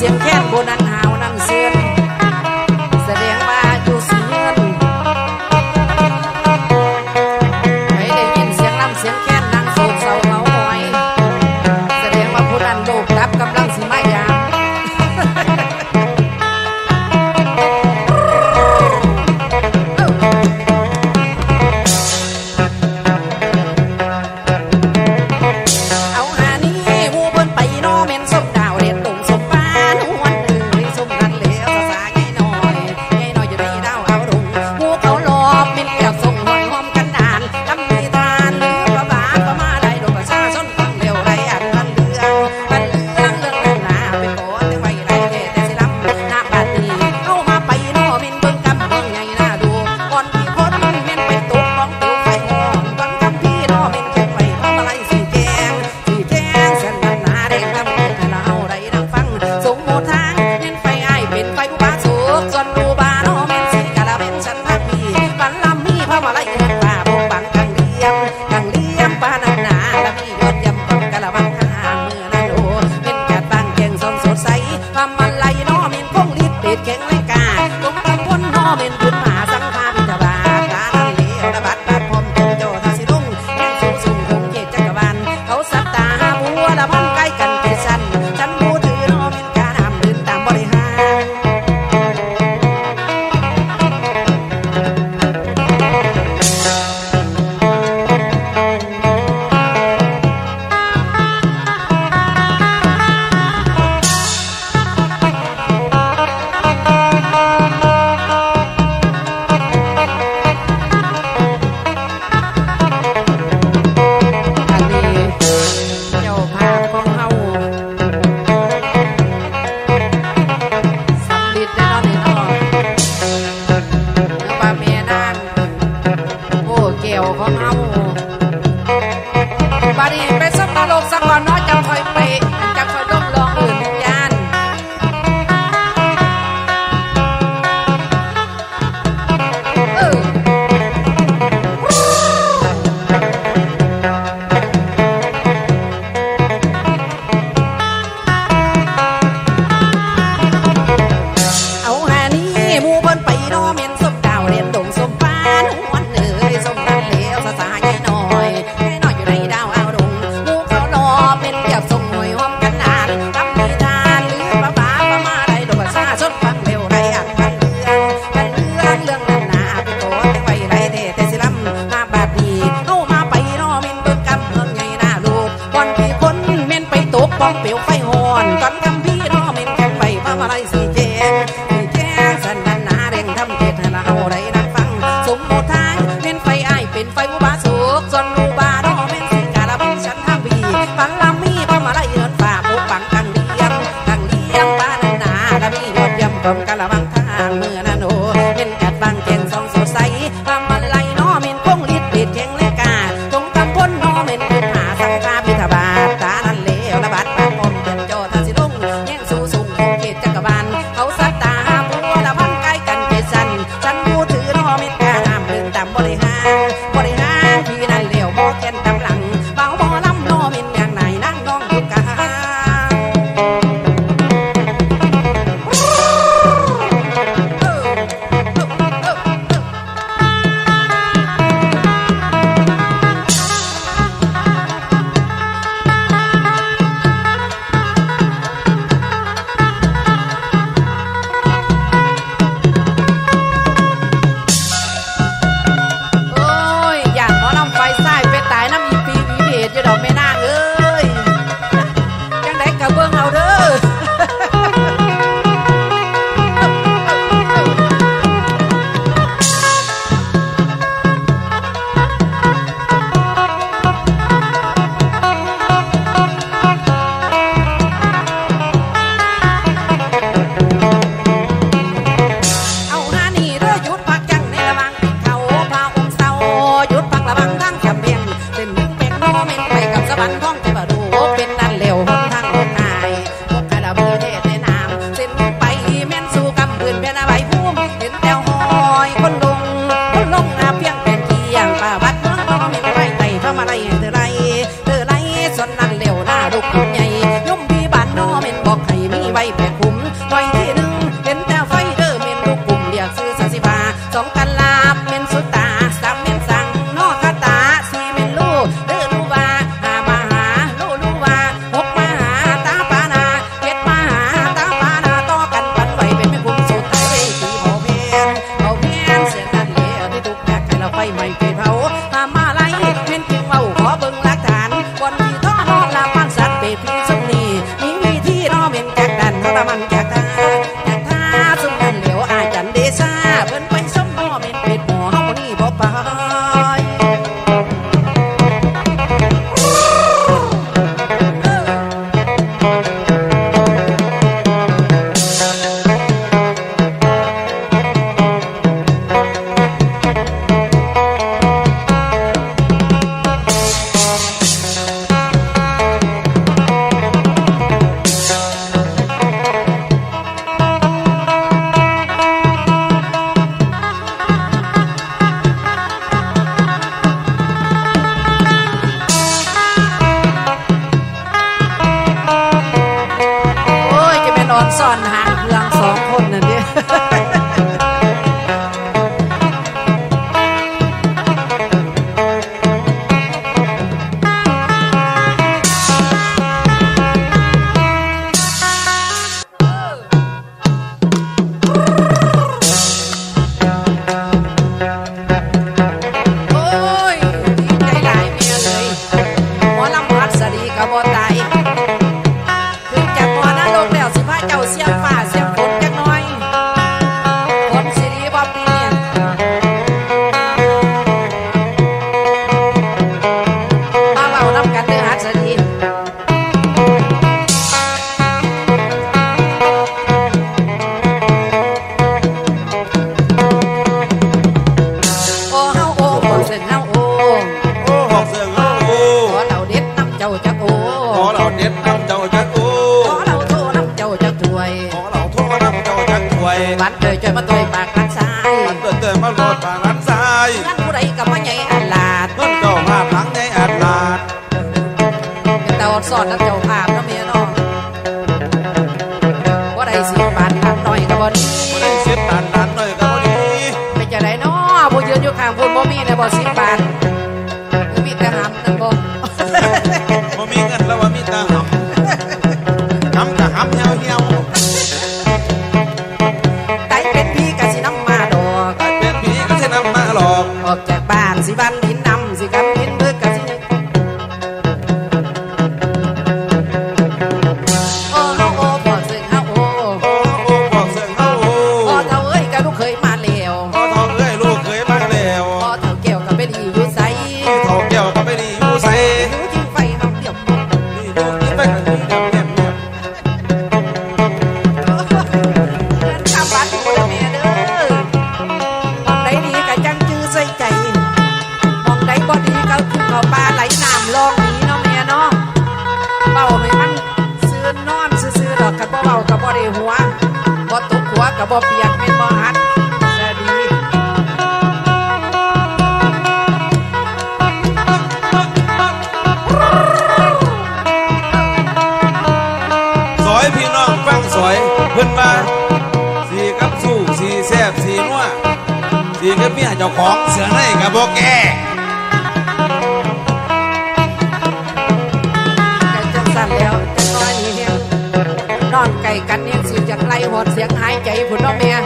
เสียงแค้โบนันหาียวของเฮาบาดีไปสักตลกสักก่อนน้อยจังคอย Thank you. วยวันเตยจอยมาตัวปากรักษาวันเตยเตยมาโลดปากรักษาเงินผู้ใดก็มาใหญ่อาลาดมันก็มาภาพหลังใหอาลาดเต่าสอดนั่นเจ้าภาพนะเมียน้องว่าใดสิบบาทตันน้อยกับบอลว่าใดสิบบาทตันน้อยกับบอลเป็นจะได้น้อผู้ยืนอยู่ข้างผู้บ่มีในะบอสิบบาท จากบ้านสิ กหัวก็บ่เปียกแม่นบ่ฮัดจะดีสอยพี่น้องฟังสอยเพิ่นว่าสีกับสู้สีแซ่บสีนัวสีกับเมียเจ้าของเสือในกับบ่แก่กันจังสั่นแล้วจังน้อยนี่เฮียนอนไก่กันเนี่ย งไรหอดเสียงหายใจผุนน้องเมีย